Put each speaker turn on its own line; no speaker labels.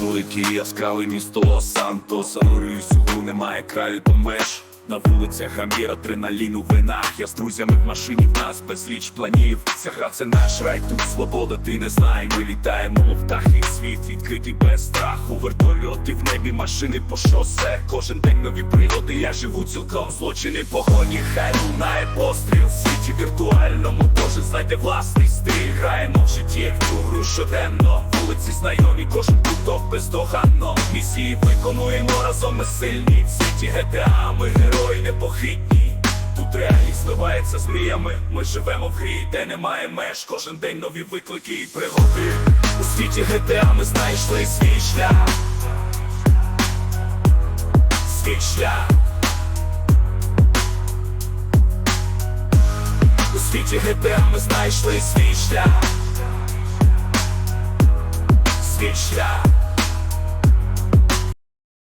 велике яскраве місто Лос-Сантос. Анурію немає краю до меж. На вулицях Амір, адреналін у винах. Я з друзями в машині, в нас безліч планів. Ця гра це наш рай, тут свобода, ти не знай. Ми літаємо, мов птахи, світ відкритий без страху. Вертольоти в небі, машини по шосе Кожен день нові пригоди, я живу цілком злочини погоні, хай лунає постріл в світі віртуальному. Кожен знайде власний стиль, граємо в житті, ту гру щоденно Вулиці знайомі, кожен куток бездоганно Місії виконуємо разом ми сильні. В світі GTA ми герої непохитні. Тут реальність зливається з мріями. Ми живемо в грі, де немає меж. Кожен день нові виклики і пригоди. У світі GTA ми знайшли свій шлях. Свій шлях. У світі GTA ми знайшли свій шлях Свій шлях